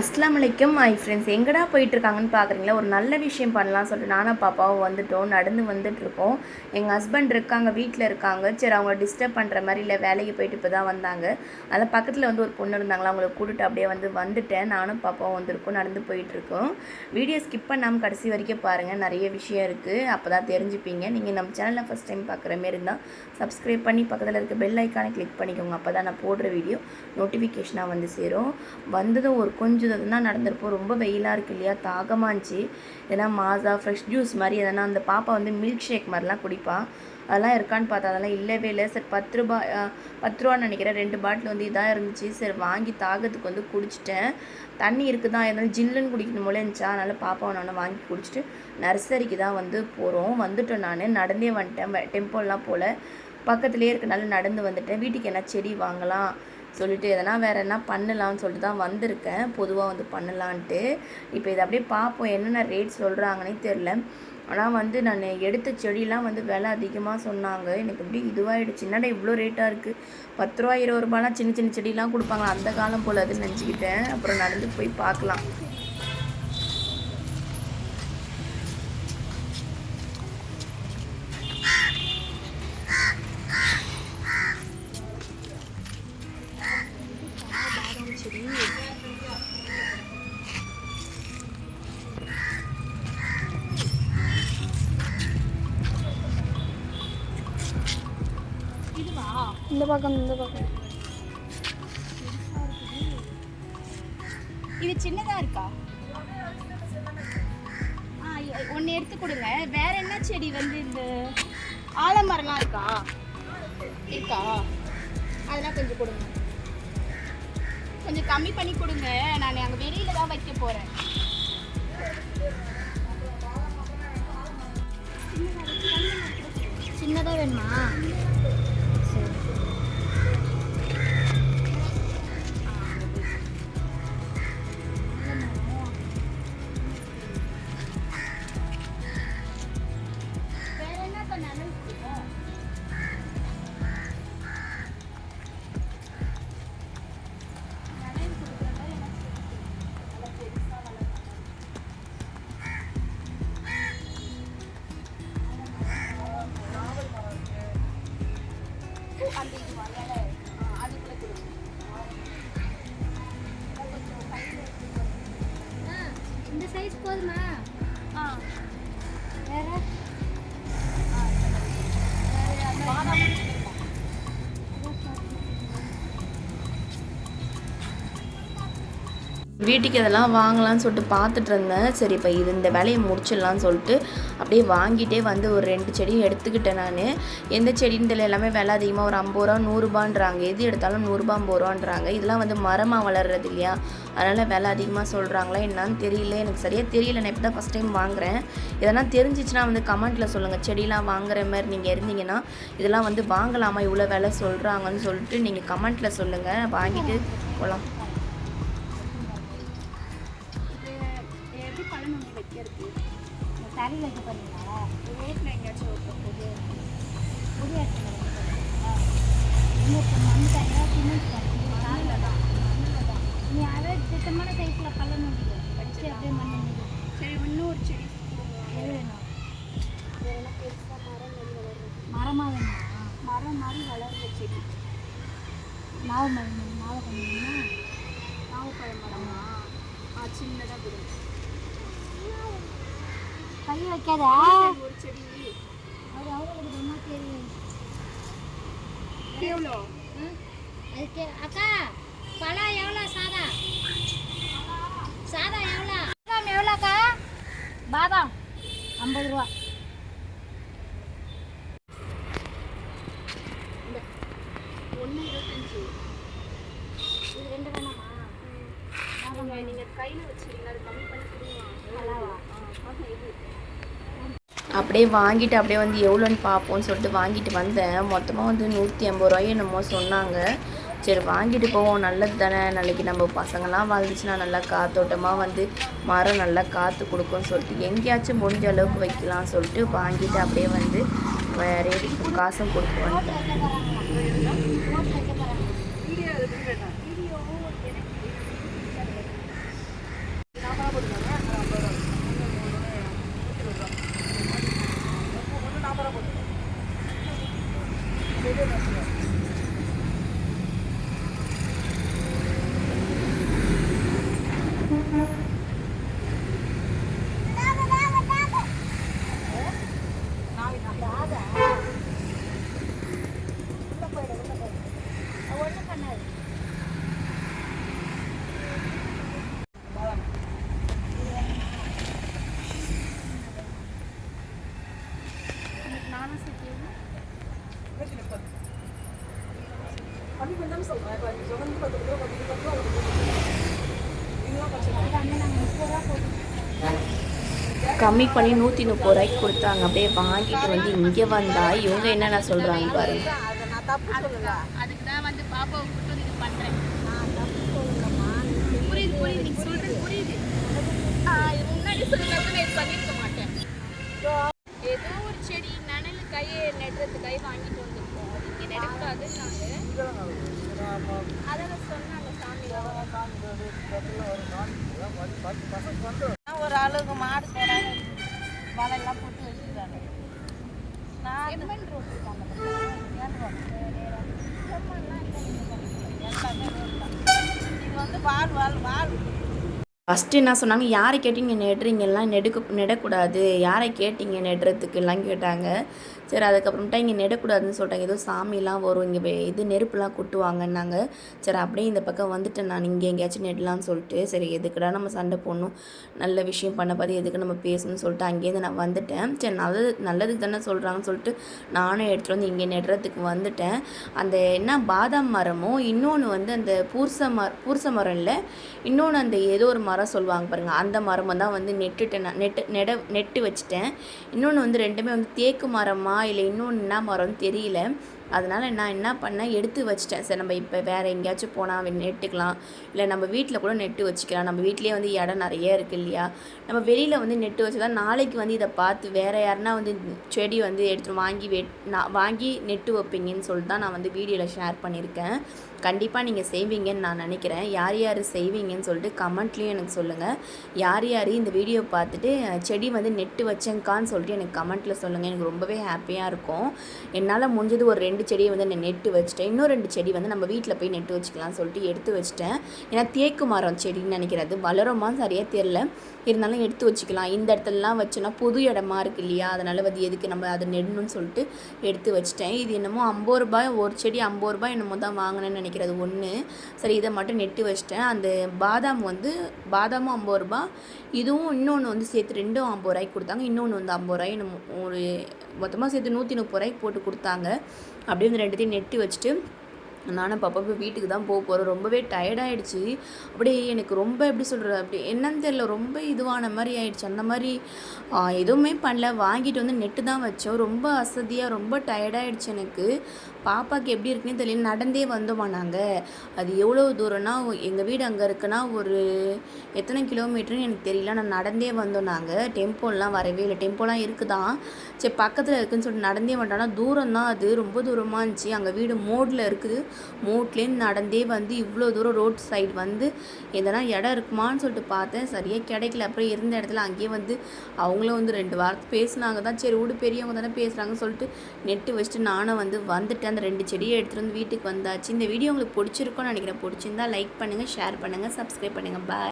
அஸ்லாம் வலைக்கும் my friends எங்கடா போயிட்டுருக்காங்கன்னு பார்க்குறீங்களா? ஒரு நல்ல விஷயம் பண்ணலாம் சொல்லிட்டு நானும் பாப்பாவும் வந்துட்டோம். நடந்து வந்துட்டுருக்கோம். எங்கள் ஹஸ்பண்ட் இருக்காங்க வீட்டில் இருக்காங்க. சரி அவங்கள டிஸ்டர்ப் பண்ணுற மாதிரி இல்லை வேலைக்கு போயிட்டு இப்போ தான் வந்தாங்க. அதில் பக்கத்தில் வந்து ஒரு பொண்ணு இருந்தாங்களா அவங்கள கூட்டிட்டு அப்படியே வந்து வந்துட்டேன். நானும் பாப்பாவும் வந்திருக்கோம் நடந்து போயிட்டுருக்கோம். வீடியோ ஸ்கிப் பண்ணாமல் கடைசி வரைக்கும் பாருங்கள் நிறைய விஷயம் இருக்குது அப்போ தான் தெரிஞ்சுப்பீங்க. நீங்கள் நம்ம சேனலில் ஃபஸ்ட் டைம் பார்க்குற மாரி இருந்தால் சப்ஸ்கிரைப் பண்ணி பக்கத்தில் இருக்க பெல் ஐக்கானை கிளிக் பண்ணிக்கோங்க. அப்போ தான் நான் போடுற வீடியோ நோட்டிஃபிகேஷனாக வந்து சேரும். வந்ததும் ஒரு கொஞ்சம் தான் நடந்திருப்போம் ரொம்ப வெயிலாக இருக்கு இல்லையா? தாகமாக இருந்துச்சு. எதனா மாசா ஃப்ரெஷ் ஜூஸ் மாதிரி எதனா அந்த பாப்பா வந்து மில்க் ஷேக் மாதிரிலாம் குடிப்பா. அதெல்லாம் இருக்கான்னு பார்த்தா அதெல்லாம் இல்லவே இல்லை. சரி பத்து ரூபா பத்து ரூபான்னு நினைக்கிறேன். ரெண்டு பாட்டில் வந்து இதாக இருந்துச்சு. சரி வாங்கி தாகத்துக்கு வந்து குடிச்சிட்டேன். தண்ணி இருக்குதான் இருந்தாலும் ஜில்லுன்னு குடிக்கணும் போல இருந்துச்சா. அதனால் பாப்பாவை நான் வாங்கி குடிச்சிட்டு நர்சரிக்கு தான் வந்து போகிறோம் வந்துட்டோம் நான். நடந்தே வந்துட்டேன். டெம்போலாம் போல். பக்கத்துலேயே இருக்கனால நடந்து வந்துட்டேன். வீட்டுக்கு என்ன செடி வாங்கலாம்? சொல்லிட்டு எதனா வேறு என்ன பண்ணலாம்னு சொல்லிட்டு தான் வந்திருக்கேன். பொதுவாக வந்து பண்ணலான்ட்டு. இப்போ இதை அப்படியே பார்ப்போம் என்னென்ன ரேட் சொல்கிறாங்கன்னே தெரில ஆனால் வந்து நான் எடுத்த செடியெலாம் வந்து விலை அதிகமாக சொன்னாங்க. எனக்கு எப்படி இதுவாகிடுச்சு என்னடா இவ்வளோ ரேட்டாக இருக்குது பத்து ரூபா இருபது ரூபாலாம் சின்ன சின்ன செடியெலாம் கொடுப்பாங்க அந்த காலம் போல் அதுன்னு நினச்சிக்கிட்டேன். அப்புறம் நடந்து போய் பார்க்கலாம். இந்த பக்கம் இந்த பக்கம். இது சின்னதா இருக்கா? ஆ ஒன்று எடுத்து கொடுங்க. வேற என்ன செடி வந்து இந்த ஆலமரம்லாம் இருக்கா? இருக்கா? அதெல்லாம் கொஞ்சம் கொடுங்க. கொஞ்சம் கம்மி பண்ணி கொடுங்க. நான் அங்கே வெளியில தான் வைக்க போறேன். சின்னதாக வேணுமா? இந்த சைஸ் போதுமா ஆ வேற வீட்டுக்கு இதெல்லாம் வாங்கலாம்னு சொல்லிட்டு பார்த்துட்டு இருந்தேன். சரி இப்போ இது இந்த வேலையை முடிச்சிடலாம்னு சொல்லிட்டு அப்படியே வாங்கிட்டே வந்து ஒரு ரெண்டு செடியும் எடுத்துக்கிட்டேன் நான். எந்த செடின்னு தெரியல எல்லாமே விலை அதிகமாக ஒரு ஐம்பது ரூபா நூறுரூபான்றாங்க எது எடுத்தாலும் நூறுரூபா ஐம்பது ரூபான்றாங்க. இதெல்லாம் வந்து மரமாக வளர்றது இல்லையா? அதனால் விலை அதிகமாக சொல்கிறாங்களா என்னான்னு தெரியல. எனக்கு சரியாக தெரியல. நான் இப்போ தான் ஃபஸ்ட் டைம் வாங்குகிறேன் இதெல்லாம் தெரிஞ்சிச்சுன்னா வந்து கமெண்ட்டில் சொல்லுங்கள் செடியெலாம் வாங்குற மாதிரி நீங்கள் இருந்தீங்கன்னா இதெல்லாம் வந்து வாங்கலாமா? இவ்வளோ விலை சொல்கிறாங்கன்னு சொல்லிட்டு நீங்கள் கமெண்ட்டில் சொல்லுங்கள் வாங்கிட்டு போகலாம் இந்த தரையில் வைக்க போறீங்களா வீட்டில் எங்கேயாச்சும் ஒரு புது புது இடத்துல வைக்க போகிறீங்களா இன்னொரு மண் தனியாக சிமெண்ட் தரையில தான் மண்ணில் தான் நீ அதை திட்டமான சைஸில் பள்ளம் முடியும் படிச்சு அப்படியே மண் முடியும் சரி இன்னும் ஒரு செடி எது வேணும் மரமாக வேணும் மரம் மாதிரி வளர்ந்த செடி. மாவு மரம்? மாவு பண்ணீங்கன்னா மாவு பழம் மரமா ஆ சின்னதாக கொடுங்க கை வைக்காதா. ஒரு செடி அது அவங்களுக்கு ரொம்ப தெரியும். எவ்வளோ? அதுக்கு அக்கா பழம் எவ்வளோ சாதா? சாதா எவ்வளோ? பாதாம் எவ்வளோக்கா? பாதாம் ஐம்பது ரூபா. ஒன்று இருபத்தஞ்சி. இது ரெண்டு வேணாமா? நீங்கள் நீங்கள் கையில் வச்சுருங்க அது கம்மி பண்ணி கொடுங்க. ஆ இது. அப்படியே வாங்கிட்டு அப்படியே வந்து எவ்வளோன்னு பார்ப்போம்னு சொல்லிட்டு வாங்கிட்டு வந்தேன். மொத்தமாக வந்து நூற்றி ஐம்பது ரூபாயோ என்னமோ சொன்னாங்க. சரி வாங்கிட்டு போவோம். நல்லது தானே. நாளைக்கு நம்ம பசங்களாம் வாழ்ந்துச்சுன்னா நல்லா காத்தோட்டமாக வந்து மரம் நல்லா காற்று கொடுக்கும்னு சொல்லிட்டு எங்கேயாச்சும் முடிஞ்ச அளவுக்கு வைக்கலாம்னு சொல்லிட்டு வாங்கிட்டு அப்படியே வந்து வேறே காசும் கொடுத்து வந்துட்டேன் வீடியோ எடுத்துக்கிறேன் வீடியோ எனக்கு ஒன்றும் பண்ணாது நானும் சுற்றி கம்மி பண்ணி நூற்றி முப்பது ரூபாய்க்கு கொடுத்தாங்க. அப்படியே வாங்கிட்டு வந்து இங்கே வந்தா இவங்க என்னென்ன சொல்கிறாங்க பாருங்க. அதுக்கு தான் வந்து பாப்பாவை கூட்டு வந்து இது பண்ணுறேன் புரியுது புரியுது நீங்க சொல்றது புரியுது இது முன்னாடி சொல்லிருந்தா நான் மாட்டேன் ஏதோ ஒரு செடி நனல் கையை நடுறதுக்காக வாங்கிட்டு ஒரு ஆளுக்கு மாடு போடாது. வலையெல்லாம் போட்டு வச்சுருக்காங்க நான் செம்மண் ரோடு இருக்காங்க. இது வந்து வால் வால் வால். ஃபஸ்ட்டு என்ன சொன்னாங்க யாரை கேட்டீங்க? நெடுறீங்கலாம் நெடுக்க நெடக்கூடாது. யாரை கேட்டீங்க? நெடுறதுக்குலாம் கேட்டாங்க. சரி அதுக்கப்புறமேட்டா இங்கே நெடக்கூடாதுன்னு சொல்லிட்டாங்க. ஏதோ சாமிலாம் வரும். இங்கே இது நெருப்புலாம் கொட்டுவாங்கன்னாங்க. சரி அப்படியே இந்த பக்கம் வந்துட்டேன் நான். இங்கே எங்கேயாச்சும் நெடலாம்னு சொல்லிட்டு சரி எதுக்குடா நம்ம சண்டை போடணும்? நல்ல விஷயம் பண்ண பார்த்து எதுக்கு நம்ம பேசணும்னு சொல்லிட்டு அங்கேருந்து நான் வந்துட்டேன். சரி நல்லது நல்லதுக்கு தானே சொல்கிறாங்கன்னு சொல்லிட்டு நானும் எடுத்துகிட்டு வந்து இங்கே நெடுறதுக்கு வந்துட்டேன். அந்த என்ன பாதாம் மரமும் இன்னொன்று வந்து அந்த பூர்ச மர பூர்ச மரம் இல்லை. இன்னொன்று அந்த ஏதோ ஒரு மரம் சொல்லுவாங்க பாருங்கள் அந்த மரமாக தான் வந்து நெட்டுட்டேன் நான் நெட்டு நெட நெட்டு வச்சுட்டேன். இன்னொன்று வந்து ரெண்டுமே வந்து தேக்கு மரமா இல்லை இன்னொன்று என்ன மரம்னு தெரியல. அதனால் நான் என்ன பண்ணேன்? எடுத்து வச்சிட்டேன். சரி நம்ம இப்போ வேறு எங்கேயாச்சும் போனால் நெட்டுக்கலாம். இல்லை நம்ம வீட்டில் கூட நெட்டு வச்சுக்கலாம். நம்ம வீட்டிலேயே வந்து இடம் நிறைய இருக்குது இல்லையா? நம்ம வெளியில் வந்து நெட்டு வச்சா நாளைக்கு வந்து இதை பார்த்து வேறு யாருன்னா வந்து செடி வந்து எடுத்து வாங்கி வெட் நான் வாங்கி நெட்டு வைப்பீங்கன்னு சொல்லிட்டு தான் நான் வந்து வீடியோவில் ஷேர் பண்ணியிருக்கேன். கண்டிப்பாக நீங்கள் செய்வீங்கன்னு நான் நினைக்கிறேன். யார் யார் செய்வீங்கன்னு சொல்லிட்டு கமெண்ட்லேயும் எனக்கு சொல்லுங்கள் யார் யார் இந்த வீடியோ பார்த்துட்டு செடி வந்து நெட்டு வச்சேங்கான்னு சொல்லிட்டு எனக்கு கமெண்ட்டில் சொல்லுங்கள் எனக்கு ரொம்பவே ஹாப்பியாக இருக்கும். என்னால் முடிஞ்சது ஒரு ரெண்டு செடியை வந்து நான் நெட்டு வச்சுட்டேன். இன்னும் ரெண்டு செடி வந்து நம்ம வீட்டில் போய் நெட்டு வச்சுக்கலாம்னு சொல்லிட்டு எடுத்து வச்சுட்டேன். ஏன்னா தேக்கு மரம் செடின்னு நினைக்கிறது. வளருமா சரியாக தெரில இருந்தாலும் எடுத்து வச்சுக்கலாம். இந்த இடத்துலலாம் வச்சோன்னா புது இடமா இருக்கு இல்லையா? அதனால் வந்து எதுக்கு நம்ம அதை நெடணும்னு சொல்லிட்டு எடுத்து வச்சிட்டேன். இது என்னமோ ஐம்பது ரூபாய் ஒரு செடி ஐம்பது ரூபாய் என்னமோ தான் வாங்கினேன்னு நினைக்கிறது ஒன்று சரி இதை மட்டும் நெட்டு வச்சிட்டேன். அந்த பாதாம் வந்து பாதாமும் ஐம்பது ரூபாய். இதுவும் இன்னொன்று வந்து சேர்த்து ரெண்டும் ஐம்பது ரூபாய்க்கு கொடுத்தாங்க. இன்னொன்று வந்து ஐம்பது ரூபாய். ஒரு மொத்தமாக சேர்த்து நூற்றி முப்பது ரூபாய்க்கு போட்டு கொடுத்தாங்க. அப்படியே இந்த ரெண்டுத்தையும் நெட்டு வச்சுட்டு நானும் பாப்பா போய் வீட்டுக்கு தான் போக போகிறோம் ரொம்பவே டயர்டாயிடுச்சு அப்படியே எனக்கு ரொம்ப எப்படி சொல்கிறது அப்படி என்னன்னு தெரியல. ரொம்ப இதுவான மாதிரி ஆயிடுச்சு. அந்த மாதிரி எதுவுமே பண்ணல. வாங்கிட்டு வந்து நெட்டு தான் வச்சோம். ரொம்ப அசதியாக ரொம்ப டயர்டாயிடுச்சு எனக்கு. பாப்பாவுக்கு எப்படி இருக்குன்னு தெரியல. நடந்தே வந்தோமா நாங்கள் அது எவ்வளோ தூரம்னா எங்கள் வீடு அங்கே இருக்குன்னா ஒரு எத்தனை கிலோமீட்டர்னு எனக்கு தெரியல. நான் நடந்தே வந்தோம் நாங்கள் டெம்போலாம் வரவே இல்லை. டெம்போலாம் இருக்குதான். சரி பக்கத்தில் இருக்குதுன்னு சொல்லிட்டு நடந்தே வந்துட்டோம் ஆனால் தூரம் தான் அது. ரொம்ப தூரமாக இருந்துச்சு. அங்கே வீடு மோடில் இருக்குது. மோட்லேருந்து நடந்தே வந்து இவ்வளோ தூரம் ரோட் சைடு வந்து எதனா இடம் இருக்குமான்னு சொல்லிட்டு பார்த்தேன். சரியாக கிடைக்கல. அப்புறம் இருந்த இடத்துல அங்கேயே வந்து அவங்களும் வந்து ரெண்டு வாரத்து பேசுனாங்க தான் சரி விடு பெரியவங்க தானே பேசுகிறாங்கன்னு சொல்லிட்டு நெட்டு வச்சுட்டு நானும் வந்து வந்துட்டேன். அந்த ரெண்டு செடியை எடுத்துகிட்டு வந்து வீட்டுக்கு வந்தாச்சு. இந்த வீடியோ உங்களுக்கு பிடிச்சிருக்கும்னு நினைக்கிறேன். பிடிச்சிருந்தா லைக் பண்ணுங்கள் ஷேர் பண்ணுங்கள் சப்ஸ்கிரைப் பண்ணுங்கள் பாய்